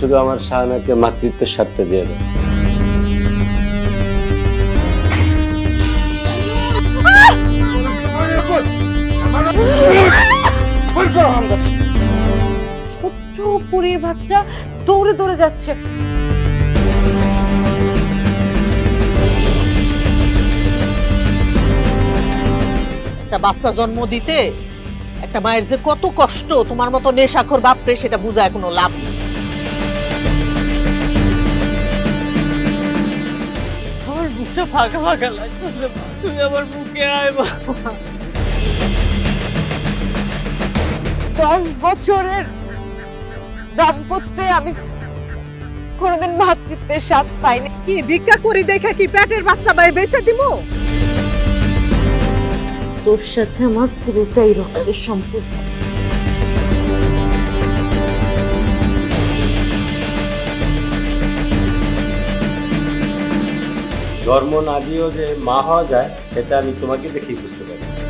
শুধু আমার শাহানাকে মাতৃত্বের স্বার্থে দিয়ে দাও ছোট্ট পুরীর বাচ্চা দৌড়ে দৌড়ে যাচ্ছে। একটা বাচ্চা জন্ম দিতে একটা মায়ের যে কত কষ্ট তোমার মতো নেশাখোর বাপরে সেটা বোঝায় কোনো লাভ নেই। বুকটা ফাঁকা ফাঁকা লাগতেছে তুমি আমার বুকে আয় মা। দশ বছরের দাম্পত্যে আমি কোনোদিন মাতৃত্বের স্বাদ পাইনি। কি ভিক্ষা করি দেখা কি পেটের বাচ্চা মায়ের বেঁচে দিমু? তোর সাথে আমার পুরোটাই রক্তের সম্পর্ক। জন্ম না দিয়েও যে মা হওয়া যায় সেটা আমি তোমাকে দেখেই বুঝতে পারছি।